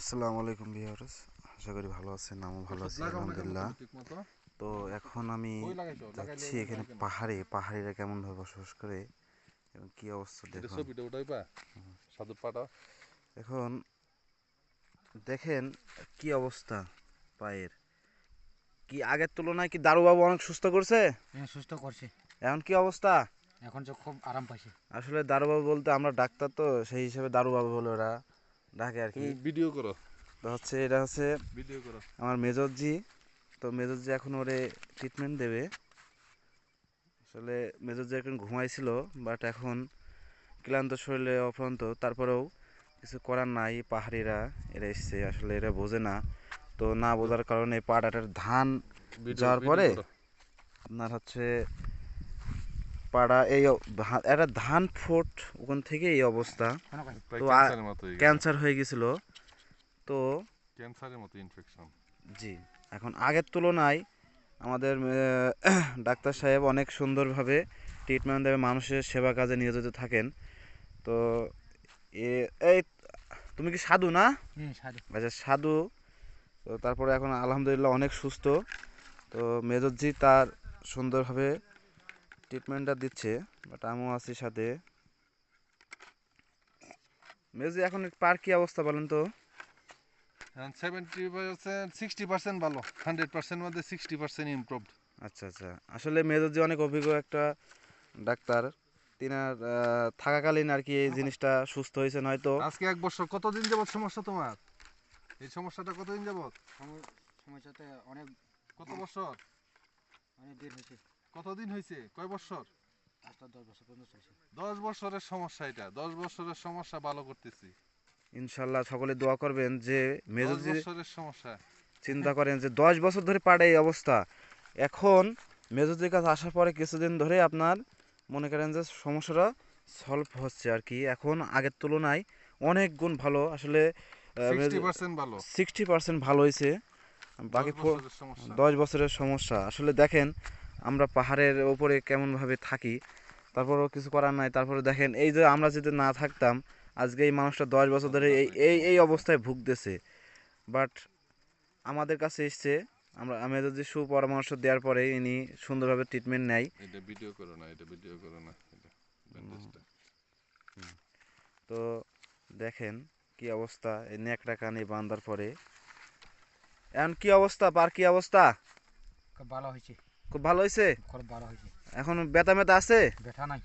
আসসালামু আলাইকুম ভিউয়ার্স। আশা করি ভালো আছেন আমিও ভালো আছি আলহামদুলিল্লাহ। তো এখন আমি যাচ্ছি এখানে পাহাড়ে পাহাড়িরা কেমন ভাবে বসবাস করে এবং কি অবস্থা দেখুন। এখন দেখেন কি অবস্থা পায়ের। কি আগের তুলনায় কি দারুবাবু অনেক সুস্থ করছে? হ্যাঁ সুস্থ করছে। এখন কি অবস্থা? এখন তো খুব আরাম পাইছে। আসলে দারুবাবু বলতে আমরা ডাক্তার তো সেই হিসেবে দারুবাবু বলে ওরা। ডাকে আর কি। ভিডিও করো। তো হচ্ছে এটা হচ্ছে ভিডিও করো। আমার মেজরজি তো মেজরজি এখন ওরে ট্রিটমেন্ট দেবে। আসলে মেজরজি এখন ঘুমাইছিল বাট এখন ক্লান্ত শরীরে অপ্রান্ত তারপরেও কিছু করার নাই পাহাড়িরা এরা এসছে। আসলে এরা বোঝে না। তো না বোঝার কারণে পাড়াটার ধান যাওয়ার পরে আপনার হচ্ছে পাড়া এই একটা ধান ফোট ওখান থেকে এই অবস্থা। তো ক্যান্সার হয়ে গেছিল। তো ক্যান্সারের মতো ইনফেকশন জি এখন আগের তুলনায় আমাদের ডাক্তার সাহেব অনেক সুন্দরভাবে ট্রিটমেন্ট দেবে মানুষের সেবা কাজে নিয়োজিত থাকেন। তো এ এই তুমি কি সাধু না? আচ্ছা সাধু। তো তারপরে এখন আলহামদুলিল্লাহ অনেক সুস্থ। তো মেজরজি তার সুন্দরভাবে ট্রিটমেন্টটা দিচ্ছে বাট আমিও আছি সাথে। মেজরজি এখন পার কি অবস্থা বলেন তো? সেভেন্টি পার্সেন্ট সিক্সটি পার্সেন্ট ভালো হান্ড্রেড পার্সেন্ট মধ্যে সিক্সটি পার্সেন্ট ইমপ্রুভড আচ্ছা আচ্ছা। আসলে মেজর যে অনেক অভিজ্ঞ একটা ডাক্তার। তিনার থাকাকালীন আর কি এই জিনিসটা সুস্থ হয়েছেন হয়তো আজকে এক বছর কতদিন যাবত সমস্যা তোমার? এই সমস্যাটা কতদিন যাবত সমস্যাতে অনেক কত বছর? অনেক দিন হয়েছে কতদিন হয়েছে কয় বছর? দশ বছরের সমস্যা এটা। দশ বছরের সমস্যা ভালো করতেছি। ইনশাল্লাহ সকলে দোয়া করবেন যে মেজর বছরের সমস্যা। চিন্তা করেন যে দশ বছর ধরে পাড়ে এই অবস্থা। এখন মেজরজির কাছে আসার পরে কিছুদিন ধরে আপনার মনে করেন যে সমস্যাটা সলভ হচ্ছে আর কি। এখন আগের তুলনায় অনেক গুণ ভালো। আসলে সিক্সটি পার্সেন্ট ভালো। সিক্সটি পার্সেন্ট ভালো হয়েছে বাকি দশ বছরের সমস্যা। আসলে দেখেন আমরা পাহাড়ের ওপরে কেমনভাবে থাকি তারপরও কিছু করার নাই। তারপরে দেখেন এই যে আমরা যদি না থাকতাম আজকে এই মানুষটা দশ বছর ধরে এই এই এই অবস্থায় ভুগতেছে। বাট আমাদের কাছে এসছে আমরা আমি যদি সুপরামর্শ দেওয়ার পরে ইনি সুন্দরভাবে ট্রিটমেন্ট নেয়। এটা ভিডিও করো না এটা ভিডিও করো না তো দেখেন কি অবস্থা এই নেকড়া কানে বান্ধার পরে। এখন কি অবস্থা পার কি অবস্থা? ভালো হয়েছে। খুব ভালো হয়েছে খুব ভালো হয়েছে এখন ব্যথা মেথা আছে? ব্যথা নাই।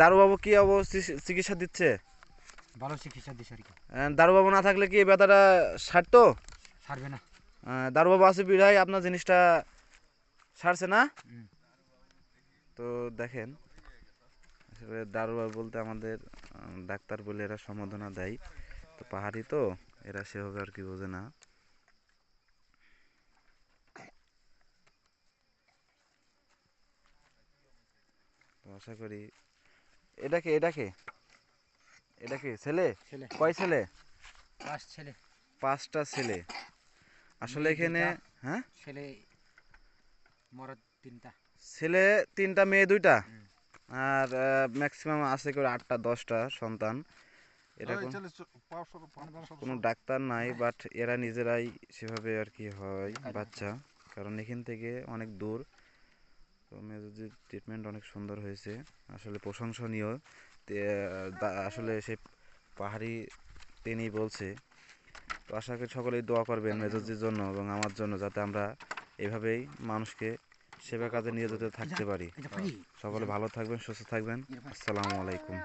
দারুবাবু কি চিকিৎসা দিচ্ছে? ভালো চিকিৎসা দিছে আর কি। দারুবাবু না থাকলে কি ব্যথাটা সারতো? সারবে না। দারুবাবু আছে বিধায় আপনার জিনিসটা সারছে না? তো দেখেন আসলে দারুবাবু বলতে আমাদের ডাক্তার বলে এরা সম্বোধনা দেয়। তো পাহাড়ি তো এরা সেভাবে আর কি বোঝে না। তো আশা করি। এটাকে এটাকে এটাকে ছেলে? ছেলে। কয় ছেলে? পাঁচ ছেলে। পাঁচটা ছেলে। আসলে এখানে হ্যাঁ? ছেলে মরা তিনটা। ছেলে তিনটা মেয়ে দুইটা? আর ম্যাক্সিমাম আছে করে আটটা দশটা সন্তান। এটা ওই কোন- ডাক্তার নাই বাট এরা নিজেরাই সেভাবে আর কি হয় বাচ্চা। কারণ এখান থেকে অনেক দূর। তো মেজর ট্রিটমেন্ট অনেক সুন্দর হয়েছে। আসলে প্রশংসনীয়। আসলে সে পাহাড়ি তিনি বলছে। তো আশা করি সকলেই দোয়া করবেন মেজাজির জন্য এবং আমার জন্য যাতে আমরা এভাবেই মানুষকে সেবা কাজে নিয়োজিত থাকতে পারি। সকলে ভালো থাকবেন সুস্থ থাকবেন। আসসালামু আলাইকুম।